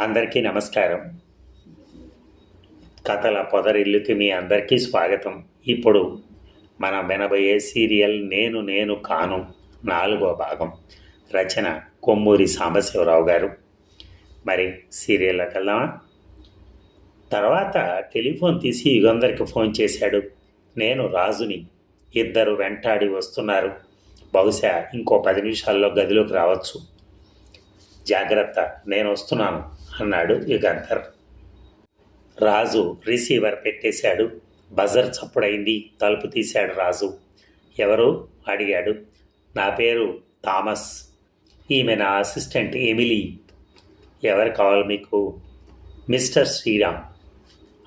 అందరికీ నమస్కారం. కథల పొదరిల్లుకి మీ అందరికీ స్వాగతం. ఇప్పుడు మన వినబోయే సీరియల్ నేను నేను కాను నాలుగో భాగం. రచన కొమ్మూరి సాంబశివరావు గారు. మరి సీరియల్లోకి వెళ్దామా? తర్వాత టెలిఫోన్ తీసి యుగంధర్కి ఫోన్ చేశాడు. నేను రాజుని. ఇద్దరు వెంటాడి వస్తున్నారు. బహుశా ఇంకో పది నిమిషాల్లో గదిలోకి రావచ్చు. జాగ్రత్త నేను వస్తున్నాను. అన్నాడు యుగంధర్ రాజు రిసీవర్ పెట్టేశాడు. బజర్ చప్పుడైంది. తలుపు తీశాడు రాజు. ఎవరు? అడిగాడు. నా పేరు థామస్. ఈమె నా అసిస్టెంట్ ఎమిలీ. ఎవరు కావాలి మీకు? మిస్టర్ శ్రీరామ్.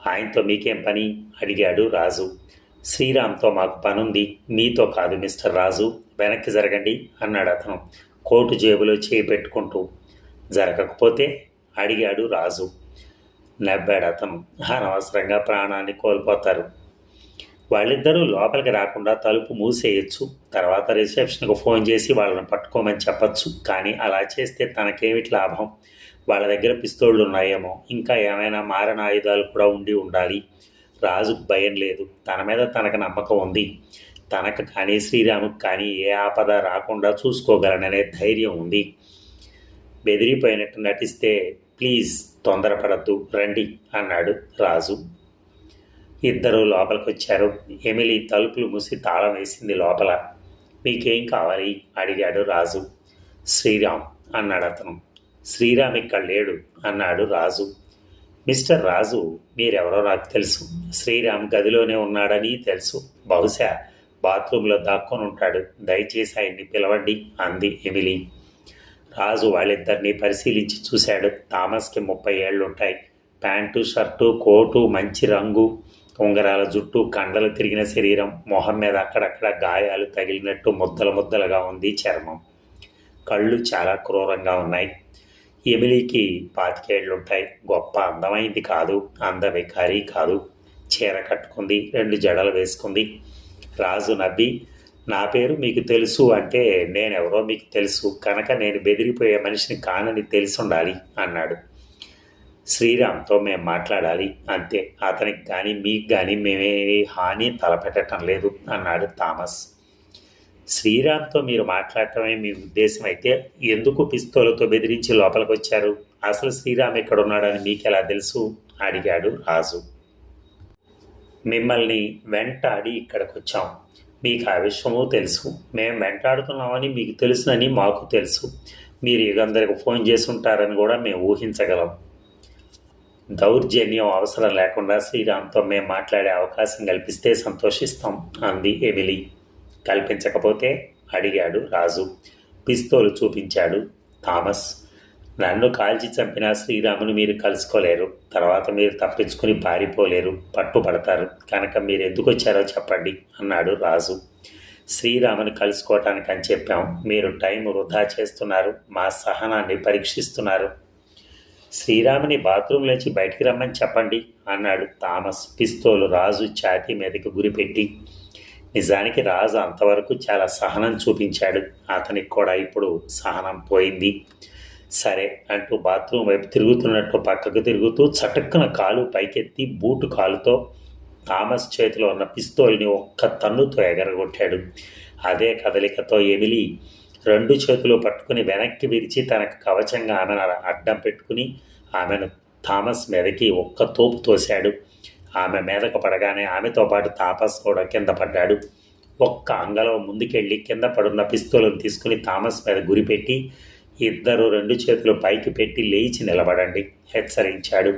ఆయనతో మీకేం పని? అడిగాడు రాజు. శ్రీరామ్తో మాకు పనుంది. మీతో కాదు మిస్టర్ రాజు. వెనక్కి జరగండి అన్నాడు అతను. కోటు జేబులో చేయి పెట్టుకుంటూ. జరగకపోతే అడిగాడు రాజు. నవ్వాడు అతను. అనవసరంగా ప్రాణాన్ని కోల్పోతారు. వాళ్ళిద్దరూ లోపలికి రాకుండా తలుపు మూసేయచ్చు. తర్వాత రిసెప్షన్కు ఫోన్ చేసి వాళ్ళని పట్టుకోమని చెప్పచ్చు. కానీ అలా చేస్తే తనకేమిటి లాభం? వాళ్ళ దగ్గర పిస్తోళ్ళు ఉన్నాయేమో. ఇంకా ఏమైనా మారణ ఆయుధాలు కూడా ఉండి ఉండాలి. రాజుకు భయం లేదు. తన మీద తనకు నమ్మకం ఉంది. తనకు కానీ శ్రీరాముకు కానీ ఏ ఆపద రాకుండా చూసుకోగలననే ధైర్యం ఉంది. బెదిరిపోయినట్టు నటిస్తే ప్లీజ్ తొందరపడద్దు రండి అన్నాడు రాజు. ఇద్దరు లోపలికి వచ్చారు ఎమిలీ తలుపులు మూసి తాళం వేసింది లోపల. మీకేం కావాలి? అడిగాడు రాజు. శ్రీరామ్ అన్నాడు అతను. శ్రీరామ్ ఇక్కడ లేడు అన్నాడు రాజు. మిస్టర్ రాజు మీరెవరో నాకు తెలుసు. శ్రీరామ్ గదిలోనే ఉన్నాడని తెలుసు. బహుశా బాత్రూంలో దాక్కొని ఉంటాడు దయచేసి ఆయన్ని పిలవండి అంది ఎమిలీ. రాజు వాళ్ళిద్దరినీ పరిశీలించి చూశాడు. థామస్కి ముప్పై ఏళ్ళుంటాయి. ప్యాంటు షర్టు కోటు మంచి రంగు ఉంగరాల జుట్టు కండలు తిరిగిన శరీరం మొహం మీద అక్కడక్కడ గాయాలు తగిలినట్టు ముద్దల ముద్దలుగా ఉంది చర్మం. కళ్ళు చాలా క్రూరంగా ఉన్నాయి. ఎమిలీకి పాతికేళ్ళుంటాయి గొప్ప అందమైంది కాదు. అందవికారి కాదు. చీర కట్టుకుంది. రెండు జడలు వేసుకుంది. రాజు నవ్వి నా పేరు మీకు తెలుసు అంటే నేనెవరో మీకు తెలుసు. కనుక నేను బెదిరిపోయే మనిషిని కానని తెలిసి ఉండాలి అన్నాడు. శ్రీరామ్తో మేము మాట్లాడాలి అంతే. అతనికి కానీ మీకు కానీ మేమే హాని తలపెట్టడం లేదు అన్నాడు థామస్. శ్రీరామ్తో మీరు మాట్లాడటమే మీ ఉద్దేశం అయితే ఎందుకు పిస్తోలతో బెదిరించి లోపలికి వచ్చారు అసలు శ్రీరామ్ ఎక్కడ ఉన్నాడని మీకు ఎలా తెలుసు? అడిగాడు రాజు. మిమ్మల్ని వెంటాడి ఇక్కడికి వచ్చాం మీకు ఆ విషయము తెలుసు. మేము వెంటాడుతున్నామని మీకు తెలుసునని మాకు తెలుసు. మీరు యుగందరికి ఫోన్ చేసి ఉంటారని కూడా మేము ఊహించగలం. దౌర్జన్యం అవసరం లేకుండా శ్రీరామ్తో మేము మాట్లాడే అవకాశం కల్పిస్తే సంతోషిస్తాం అంది ఎమిలీ. కల్పించకపోతే అడిగాడు రాజు. పిస్తోలు చూపించాడు థామస్. నన్ను కాల్చి చంపిన శ్రీరాముని మీరు కలుసుకోలేరు. తర్వాత మీరు తప్పించుకుని పారిపోలేరు. పట్టుబడతారు కనుక మీరు ఎందుకు వచ్చారో చెప్పండి అన్నాడు రాజు. శ్రీరాముని కలుసుకోవటానికి అని చెప్పాం. మీరు టైం వృధా చేస్తున్నారు. మా సహనాన్ని పరీక్షిస్తున్నారు. శ్రీరాముని బాత్రూంలోంచి బయటికి రమ్మని చెప్పండి అన్నాడు థామస్. పిస్తోలు రాజు ఛాతీ మీదకి గురిపెట్టి నిజానికి రాజు అంతవరకు చాలా సహనం చూపించాడు. అతనికి కూడా ఇప్పుడు సహనం పోయింది. సరే అంటూ బాత్రూమ్ వైపు తిరుగుతున్నట్టు పక్కకు తిరుగుతూ చటుక్కున కాలు పైకెత్తి బూటు కాలుతో థామస్ చేతిలో ఉన్న పిస్తోల్ని ఒక్క తన్నుతో ఎగరగొట్టాడు. అదే కదలికతో ఎమిలి రెండు చేతులు పట్టుకుని వెనక్కి విరిచి తనకు కవచంగా ఆమెను అడ్డం పెట్టుకుని ఆమెను థామస్ మీదకి ఒక్క తోపు తోశాడు. ఆమె మీదకు పడగానే ఆమెతో పాటు తాపస్ కూడా కింద పడ్డాడు. ఒక్క అంగలో ముందుకెళ్ళి కింద పడున్న పిస్తోలను తీసుకుని థామస్ మీద గురిపెట్టి ఇద్దరు రెండు చేతులు పైకి పెట్టి లేచి నిలబడండి హెచ్చరించాడు.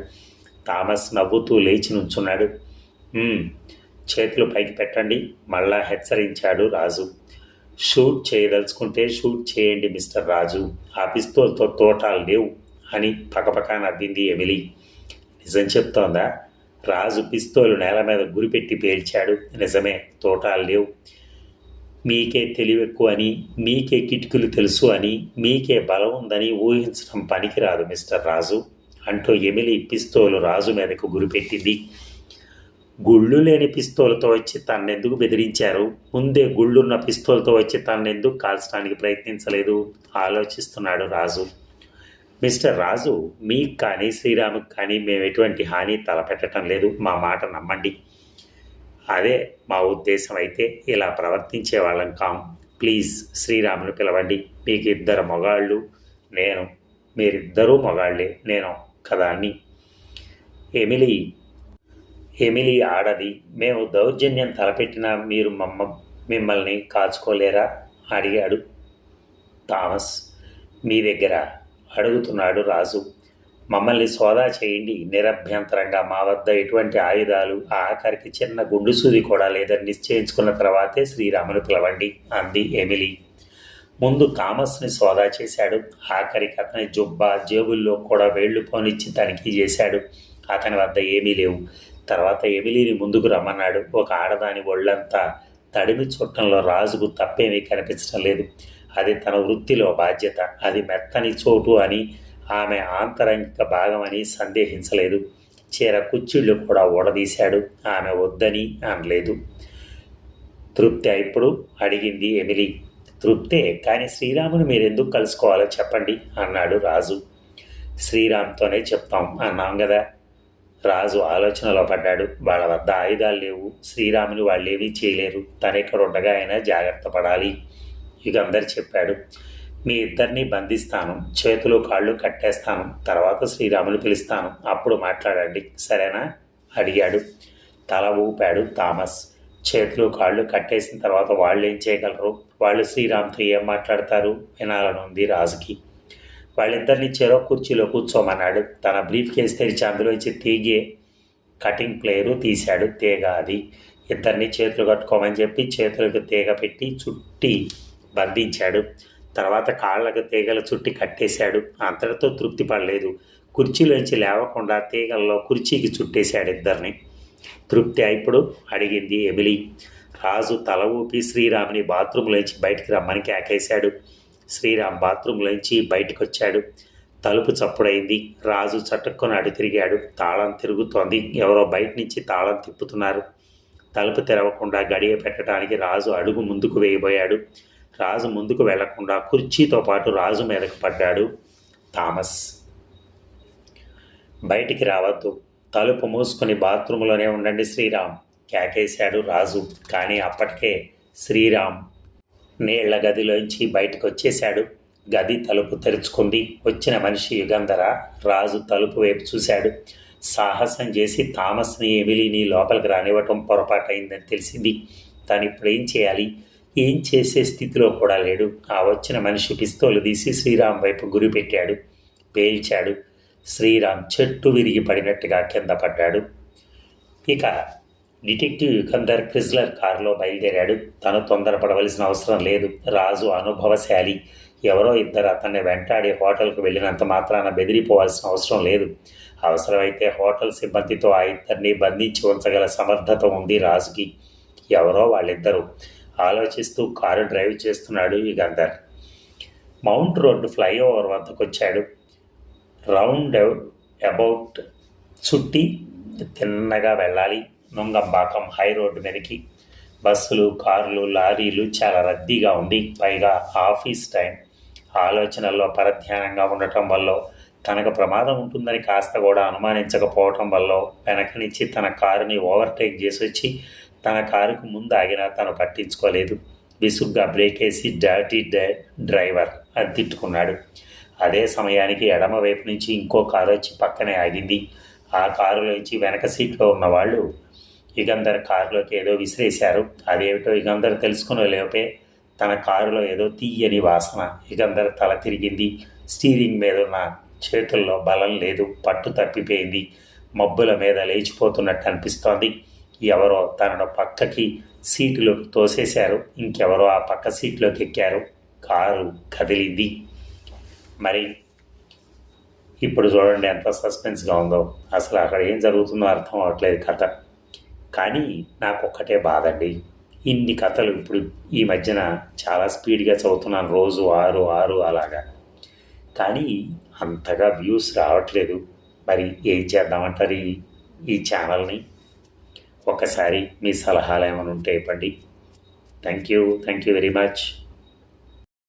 థామస్ నవ్వుతూ లేచి నుంచున్నాడు. చేతులు పైకి పెట్టండి మళ్ళా హెచ్చరించాడు రాజు. షూట్ చేయదలుచుకుంటే షూట్ చేయండి మిస్టర్ రాజు. ఆ పిస్తోల్తో తోటాలు లేవు అని పకపకా నవ్వింది ఎమిలీ. నిజం చెప్తోందా? రాజు పిస్తోలు నేల మీద గురిపెట్టి పేల్చాడు. నిజమే తోటాలు లేవు. మీకే తెలివెక్కువ అని మీకే కిటికీలు తెలుసు అని మీకే బలం ఉందని ఊహించడం పనికిరాదు మిస్టర్ రాజు అంటూ ఎమిలి పిస్తోలు రాజు మీదకు గురిపెట్టింది గుళ్ళు లేని పిస్తోలతో వచ్చి తన్నెందుకు బెదిరించారు? ముందే గుళ్ళున్న పిస్తోలతో వచ్చి తన్నెందుకు కాల్చడానికి ప్రయత్నించలేదు? ఆలోచిస్తున్నాడు రాజు. మిస్టర్ రాజు మీకు కానీ శ్రీరాముకి కానీ మేము ఎటువంటి హాని తలపెట్టడం లేదు. మా మాట నమ్మండి. అదే మా ఉద్దేశం అయితే ఇలా ప్రవర్తించే వాళ్ళం కాం. ప్లీజ్ శ్రీరాముని పిలవండి. మీకు ఇద్దరు మగాళ్ళు నేను మీరిద్దరూ మగాళ్ళే నేను కదాన్ని ఎమిలీ ఎమిలీ ఆడది మేము దౌర్జన్యం తలపెట్టినా మీరు మమ్మ మిమ్మల్ని కాచుకోలేరా? అడిగాడు థామస్. మీ దగ్గర అడుగుతున్నాడు రాజు. మమ్మల్ని సోదా చేయండి. నిరభ్యంతరంగా మా వద్ద ఎటువంటి ఆయుధాలు ఆఖరికి చిన్న గుండు సూది కూడా లేదని నిశ్చయించుకున్న తర్వాతే శ్రీరామును పిలవండి అంది ఎమిలీ. ముందు థామస్ని సోదా చేశాడు. ఆఖరికి అతని జుబ్బా జేబుల్లో కూడా వేళ్ళు పోనిచ్చి తనిఖీ చేశాడు. అతని వద్ద ఏమీ లేవు. తర్వాత ఎమిలీని ముందుకు రమ్మన్నాడు. ఒక ఆడదాని ఒళ్ళంతా తడిమి చుట్టంలో రాజుకు తప్పేమీ కనిపించడం లేదు. అది తన వృత్తిలో బాధ్యత. అది మెత్తని చోటు అని ఆమె ఆంతరంగిక భాగమని సందేహించలేదు. చీర కుచ్చిళ్ళు కూడా ఊడదీశాడు. ఆమె వద్దని అనలేదు. తృప్తి ఇప్పుడు అడిగింది ఎమిలీ. తృప్తే కానీ శ్రీరాముని మీరెందుకు కలుసుకోవాలో చెప్పండి అన్నాడు రాజు. శ్రీరామ్తోనే చెప్తాం అన్నాం కదా రాజు ఆలోచనలో పడ్డాడు. వాళ్ళ వద్ద ఆయుధాలు లేవు. శ్రీరాముని వాళ్ళు ఏమీ చేయలేరు. తనెక్కడ ఉండగా అయినా జాగ్రత్త పడాలి. ఇక అందరు చెప్పాడు. మీ ఇద్దరిని బంధిస్తాను చేతులు కాళ్ళు కట్టేస్తాను తర్వాత శ్రీరాములు పిలుస్తాను. అప్పుడు మాట్లాడండి. సరేనా? అడిగాడు. తల ఊపాడు థామస్. చేతులు కాళ్ళు కట్టేసిన తర్వాత వాళ్ళు ఏం చేయగలరు? వాళ్ళు శ్రీరామ్తో ఏం మాట్లాడతారు? వినాలనుంది రాజుకి. వాళ్ళిద్దరిని చెరో కుర్చీలో కూర్చోమన్నాడు. తన బ్రీఫ్ కేసు తెరిచి అందులోంచి తీగే కటింగ్ ప్లేయరు తీశాడు తీగ అది. ఇద్దరిని చేతులు కట్టుకోమని చెప్పి చేతులకు తీగ పెట్టి చుట్టి బంధించాడు. తర్వాత కాళ్ళకు తీగలు చుట్టి కట్టేశాడు. అంతటితో తృప్తి పడలేదు. కుర్చీలోంచి లేవకుండా తీగల్లో కుర్చీకి చుట్టేశాడు ఇద్దరిని. తృప్తి ఇప్పుడు అడిగింది ఎమిలి. రాజు తల ఊపి శ్రీరాముని బాత్రూంలోంచి బయటికి రమ్మని కేకేశాడు. శ్రీరామ్ బాత్రూంలోంచి బయటకు వచ్చాడు తలుపు చప్పుడైంది. రాజు చటుక్కుని అడు తిరిగాడు. తాళం తిరుగుతోంది. ఎవరో బయట నుంచి తాళం తిప్పుతున్నారు. తలుపు తెరవకుండా గడియ పెట్టడానికి రాజు అడుగు ముందుకు వేయబోయాడు. రాజు ముందుకు వెళ్ళకుండా కుర్చీతో పాటు రాజు మీదకు పడ్డాడు థామస్. బయటికి రావద్దు. తలుపు మూసుకుని బాత్రూంలోనే ఉండండి శ్రీరామ్. కేకేశాడు రాజు. కానీ అప్పటికే శ్రీరామ్ నీళ్ళ గదిలోంచి బయటకు వచ్చేశాడు గది తలుపు తెరుచుకుంది. వచ్చిన మనిషి యుగంధర రాజు తలుపు వైపు చూశాడు. సాహసం చేసి థామస్ని ఎమిలీని లోపలికి రానివ్వటం పొరపాటైందని తెలిసింది. తను ఇప్పుడు ఏం చేయాలి? ఏం చేసే స్థితిలో కూడా లేడు. ఆ వచ్చిన మనిషి పిస్తోలు తీసి శ్రీరామ్ వైపు గురి పెట్టాడు. పేల్చాడు. శ్రీరామ్ చెట్టు విరిగి పడినట్టుగా కింద పడ్డాడు. ఇక డిటెక్టివ్ యుకందర్ క్రిజ్లర్ కారులో బయలుదేరాడు. తను తొందరపడవలసిన అవసరం లేదు. రాజు అనుభవశాలి. ఎవరో ఇద్దరు అతన్ని వెంటాడి హోటల్కు వెళ్ళినంత మాత్రాన బెదిరిపోవాల్సిన అవసరం లేదు. అవసరమైతే హోటల్ సిబ్బందితో ఆ ఇద్దరిని బంధించి ఉంచగల సమర్థత ఉంది రాజుకి. ఎవరో వాళ్ళిద్దరూ. ఆలోచిస్తూ కారు డ్రైవ్ చేస్తున్నాడు గంధర్ మౌంట్ రోడ్డు ఫ్లైఓవర్ వద్దకు వచ్చాడు రౌండ్ అబౌట్ చుట్టి తిన్నగా వెళ్ళాలి. నుంగంబాకం హై రోడ్డు మీదకి. బస్సులు కార్లు లారీలు చాలా రద్దీగా ఉంది పైగా ఆఫీస్ టైం. ఆలోచనల్లో పరధ్యానంగా ఉండటం వల్ల తనకు ప్రమాదం ఉంటుందని కాస్త కూడా అనుమానించకపోవటం వల్ల వెనక నుంచి తన కారుని ఓవర్టేక్ చేసి వచ్చి తన కారుకు ముందు ఆగినా తను పట్టించుకోలేదు. విసుగ్గా బ్రేక్ వేసి డాటీ డ్రైవర్ అని తిట్టుకున్నాడు. అదే సమయానికి ఎడమ వైపు నుంచి ఇంకో కారు వచ్చి పక్కనే ఆగింది. ఆ కారులోంచి వెనక సీట్లో ఉన్నవాళ్ళు యుగంధర్ కారులోకి ఏదో విసిరేశారు. అదేమిటో యుగంధర్ తెలుసుకునే లేపే తన కారులో ఏదో తీయని వాసన యుగంధర్ తల తిరిగింది. స్టీరింగ్ మీద ఉన్న చేతుల్లో బలం లేదు. పట్టు తప్పిపోయింది. మబ్బుల మీద లేచిపోతున్నట్టు అనిపిస్తోంది. ఎవరో తనను పక్కకి సీటులోకి తోసేశారు. ఇంకెవరో ఆ పక్క సీట్లోకి ఎక్కారు. కారు కదిలింది. మరి ఇప్పుడు చూడండి ఎంత సస్పెన్స్గా ఉందో. అసలు అక్కడ ఏం జరుగుతుందో అర్థం అవ్వట్లేదు కథ. కానీ నాకు ఒక్కటే బాధ అండి ఇన్ని కథలు ఇప్పుడు ఈ మధ్యన చాలా స్పీడ్గా చదువుతున్నాను. రోజు ఆరు ఆరు అలాగా. కానీ అంతగా వ్యూస్ రావట్లేదు. మరి ఏం చేద్దామంటారు ఈ ఈ ఛానల్ని? ఒకసారి మీ సలహాలు ఏమైనా ఉంటే ఇవ్వండి. Thank you thank you very much